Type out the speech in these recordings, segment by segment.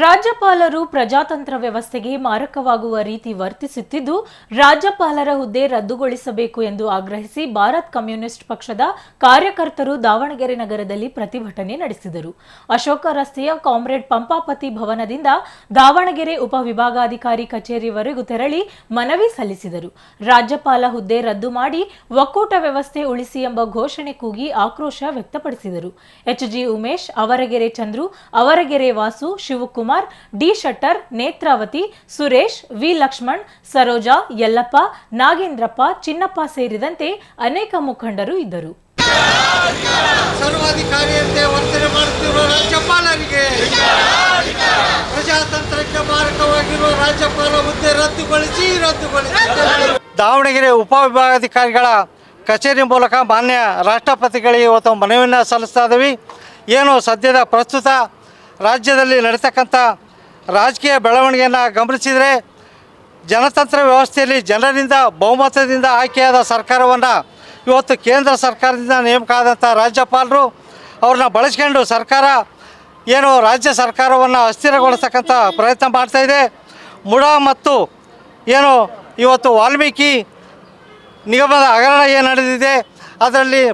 ರಾಜ್ಯಪಾಲರು ಪ್ರಜಾತಂತ್ರ ವ್ಯವಸ್ಥೆಗೆ ಮಾರಕವಾಗುವ ರೀತಿ ವರ್ತಿಸುತ್ತಿದ್ದು, ರಾಜ್ಯಪಾಲರ ಹುದ್ದೆ ರದ್ದುಗೊಳಿಸಬೇಕು ಎಂದು ಆಗ್ರಹಿಸಿ ಭಾರತ್ ಕಮ್ಯುನಿಸ್ಟ್ ಪಕ್ಷದ ಕಾರ್ಯಕರ್ತರು ದಾವಣಗೆರೆ ನಗರದಲ್ಲಿ ಪ್ರತಿಭಟನೆ ನಡೆಸಿದರು. ಅಶೋಕ ರಸ್ತೆಯ ಕಾಮ್ರೇಡ್ ಪಂಪಾಪತಿ ಭವನದಿಂದ ದಾವಣಗೆರೆ ಉಪವಿಭಾಗಾಧಿಕಾರಿ ಕಚೇರಿವರೆಗೂ ತೆರಳಿ ಮನವಿ ಸಲ್ಲಿಸಿದರು. ರಾಜ್ಯಪಾಲ ಹುದ್ದೆ ರದ್ದು ಮಾಡಿ ಒಕ್ಕೂಟ ವ್ಯವಸ್ಥೆ ಉಳಿಸಿ ಎಂಬ ಘೋಷಣೆ ಕೂಗಿ ಆಕ್ರೋಶ ವ್ಯಕ್ತಪಡಿಸಿದರು. HG Umesh, Avaragere Chandru, Avaragere Vasu, Shivakumar D Shettar Netravati Suresh V Lakshman Saroja Yallappa Nagendrappa Chinnappa ಸೇರಿದಂತೆ ಅನೇಕ ಮುಖಂಡರು ಇದ್ದರು. ಸರ್ವಾಧಿಕಾರಿಯಂತೆ ವರ್ತನೆ ಮಾಡುತ್ತಿರುವ ರಾಜ್ಯಪಾಲರಿಗೆ ಪ್ರಜಾತಂತ್ರಕ್ಕೆ ಮಾರಕವಾಗಿರುವ ರಾಜ್ಯಪಾಲ ಹುದ್ದೆ ರದ್ದುಗೊಳಿಸಿ ರದ್ದುಗೊಳಿಸಿ. ದಾವಣಗೆರೆ ಉಪವಿಭಾಗಾಧಿಕಾರಿಗಳ ಕಚೇರಿ ಮೂಲಕ ಮಾನ್ಯ ರಾಷ್ಟ್ರಪತಿಗಳಿಗೆ ಇವತ್ತು ಮನವಿಯನ್ನು ಸಲ್ಲಿಸ್ತಾ ಇದ್ದೀವಿ. ಏನು ಸದ್ಯದ ಪ್ರಸ್ತುತ ರಾಜ್ಯದಲ್ಲಿ ನಡೀತಕ್ಕಂಥ ರಾಜಕೀಯ ಬೆಳವಣಿಗೆಯನ್ನು ಗಮನಿಸಿದರೆ ಜನತಂತ್ರ ವ್ಯವಸ್ಥೆಯಲ್ಲಿ ಜನರಿಂದ ಬಹುಮತದಿಂದ ಆಯ್ಕೆಯಾದ ಸರ್ಕಾರವನ್ನು ಇವತ್ತು ಕೇಂದ್ರ ಸರ್ಕಾರದಿಂದ ನೇಮಕ ಆದಂಥ ರಾಜ್ಯಪಾಲರು ಅವ್ರನ್ನ ಬಳಸ್ಕೊಂಡು ಸರ್ಕಾರ ಏನು ರಾಜ್ಯ ಸರ್ಕಾರವನ್ನು ಅಸ್ಥಿರಗೊಳಿಸ್ತಕ್ಕಂಥ ಪ್ರಯತ್ನ ಮಾಡ್ತಾಯಿದೆ ಮುಡ ಮತ್ತು ಏನು ಇವತ್ತು ವಾಲ್ಮೀಕಿ ನಿಗಮದ ಹಗರಣ ಏನು ನಡೆದಿದೆ, ಅದರಲ್ಲಿ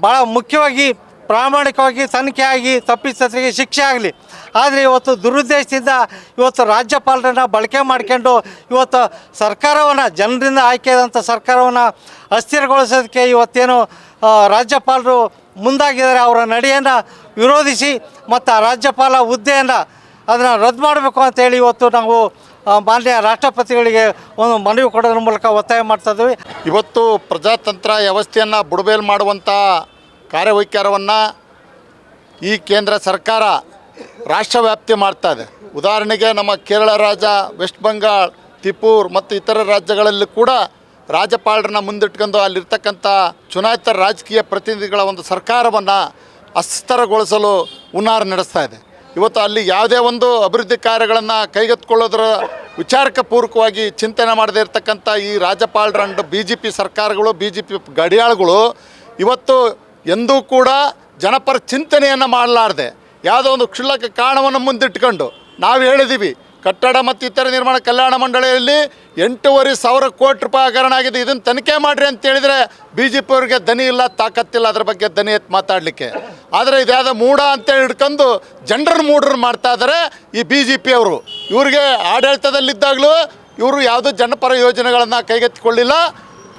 ಭಾಳ ಮುಖ್ಯವಾಗಿ ಪ್ರಾಮಾಣಿಕವಾಗಿ ತನಿಖೆ ಆಗಿ ತಪ್ಪಿತಸ್ಥರಿಗೆ ಶಿಕ್ಷೆ ಆಗಲಿ. ಆದರೆ ಇವತ್ತು ದುರುದ್ದೇಶದಿಂದ ಇವತ್ತು ರಾಜ್ಯಪಾಲರನ್ನು ಬಳಕೆ ಮಾಡ್ಕೊಂಡು ಇವತ್ತು ಸರ್ಕಾರವನ್ನು, ಜನರಿಂದ ಆಯ್ಕೆಯಾದಂಥ ಸರ್ಕಾರವನ್ನು ಅಸ್ಥಿರಗೊಳಿಸೋದಕ್ಕೆ ಇವತ್ತೇನು ರಾಜ್ಯಪಾಲರು ಮುಂದಾಗಿದ್ದಾರೆ. ಅವರ ನಡೆಯನ್ನು ವಿರೋಧಿಸಿ ಮತ್ತು ಆ ರಾಜ್ಯಪಾಲ ಹುದ್ದೆಯನ್ನು ಅದನ್ನು ರದ್ದು ಮಾಡಬೇಕು ಅಂತೇಳಿ ಇವತ್ತು ನಾವು ಮಾನ್ಯ ರಾಷ್ಟ್ರಪತಿಗಳಿಗೆ ಒಂದು ಮನವಿ ಕೊಡೋದ್ರ ಮೂಲಕ ಒತ್ತಾಯ ಮಾಡ್ತಾ ಇದ್ದೀವಿ. ಇವತ್ತು ಪ್ರಜಾತಂತ್ರ ವ್ಯವಸ್ಥೆಯನ್ನು ಬುಡಬೇಲು ಮಾಡುವಂಥ ಕಾರ್ಯವೈಖರವನ್ನು ಈ ಕೇಂದ್ರ ಸರ್ಕಾರ ರಾಷ್ಟ್ರವ್ಯಾಪ್ತಿ ಮಾಡ್ತಾ ಇದೆ. ಉದಾಹರಣೆಗೆ ನಮ್ಮ ಕೇರಳ ರಾಜ್ಯ, ವೆಸ್ಟ್ ಬಂಗಾಳ್, ತಿಪೂರ್ ಮತ್ತು ಇತರ ರಾಜ್ಯಗಳಲ್ಲಿ ಕೂಡ ರಾಜ್ಯಪಾಲರನ್ನ ಮುಂದಿಟ್ಕೊಂಡು ಅಲ್ಲಿರ್ತಕ್ಕಂಥ ಚುನಾಯಿತ ರಾಜಕೀಯ ಪ್ರತಿನಿಧಿಗಳ ಒಂದು ಸರ್ಕಾರವನ್ನು ಅಸ್ಥಿರಗೊಳಿಸಲು ಹುನ್ನಾರ ನಡೆಸ್ತಾ ಇದೆ. ಇವತ್ತು ಅಲ್ಲಿ ಯಾವುದೇ ಒಂದು ಅಭಿವೃದ್ಧಿ ಕಾರ್ಯಗಳನ್ನು ಕೈಗೆತ್ತಿಕೊಳ್ಳೋದ್ರ ವಿಚಾರಕ್ಕೆ ಪೂರ್ವಕವಾಗಿ ಚಿಂತನೆ ಮಾಡದೇ ಇರತಕ್ಕಂಥ ಈ ರಾಜ್ಯಪಾಲರ ಅಂಡ್ ಬಿ ಜೆ ಪಿ ಸರ್ಕಾರಗಳು, ಬಿ ಜೆ ಪಿ ಗಡಿಯಾಳುಗಳು, ಇವತ್ತು ಎಂದೂ ಕೂಡ ಜನಪರ ಚಿಂತನೆಯನ್ನು ಮಾಡಲಾರ್ದೆ. ಯಾವುದೋ ಒಂದು ಕ್ಷುಲ್ಲಕ ಕಾರಣವನ್ನು ಮುಂದಿಟ್ಕೊಂಡು ನಾವು ಹೇಳಿದ್ದೀವಿ ಕಟ್ಟಡ ಮತ್ತು ಇತರ ನಿರ್ಮಾಣ ಕಲ್ಯಾಣ ಮಂಡಳಿಯಲ್ಲಿ ಎಂಟೂವರೆ ಸಾವಿರ ಕೋಟಿ ರೂಪಾಯಿ ಹಗರಣ ಆಗಿದೆ. ಇದನ್ನು ತನಿಖೆ ಮಾಡಿರಿ ಅಂತ ಹೇಳಿದರೆ ಬಿ ಜೆ ಪಿಯವ್ರಿಗೆ ದನಿ ಇಲ್ಲ, ತಾಕತ್ತಿಲ್ಲ, ಅದ್ರ ಬಗ್ಗೆ ದನಿ ಎತ್ತಿ ಮಾತಾಡಲಿಕ್ಕೆ. ಆದರೆ ಇದ್ಯಾವುದೋ ಮೂಢ ಅಂತೇಳಿ ಹಿಡ್ಕೊಂಡು ಜನರನ್ನು ಮೂಢರು ಮಾಡ್ತಾ ಇದ್ದಾರೆ ಈ ಬಿ ಜೆ ಪಿಯವರು ಇವ್ರಿಗೆ ಆಡಳಿತದಲ್ಲಿದ್ದಾಗಲೂ ಇವರು ಯಾವುದೂ ಜನಪರ ಯೋಜನೆಗಳನ್ನು ಕೈಗೆತ್ತಿಕೊಳ್ಳಿಲ್ಲ.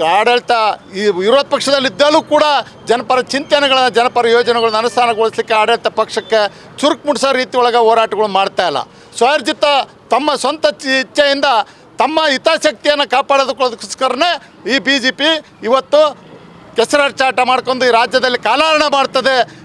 ಆಡಳಿತ ಈ ವಿರೋಧ ಪಕ್ಷದಲ್ಲಿದ್ದಲ್ಲೂ ಕೂಡ ಜನಪರ ಚಿಂತನೆಗಳನ್ನ, ಜನಪರ ಯೋಜನೆಗಳನ್ನ ಅನುಷ್ಠಾನಗೊಳಿಸಲಿಕ್ಕೆ ಆಡಳಿತ ಪಕ್ಷಕ್ಕೆ ಚುರುಕು ಮುಡಿಸೋ ರೀತಿ ಒಳಗೆ ಹೋರಾಟಗಳು ಮಾಡ್ತಾ ಇಲ್ಲ. ಸ್ವರ್ಜಿತ ತಮ್ಮ ಸ್ವಂತ ಇಚ್ಛೆಯಿಂದ ತಮ್ಮ ಹಿತಾಸಕ್ತಿಯನ್ನು ಕಾಪಾಡೋದಕ್ಕೋಸ್ಕರನೇ ಈ ಬಿ ಜೆ ಪಿ ಇವತ್ತು ಕೆಸರಾಚಾಟ ಮಾಡ್ಕೊಂಡು ಈ ರಾಜ್ಯದಲ್ಲಿ ಕಾಲಹರಣ ಮಾಡ್ತದೆ.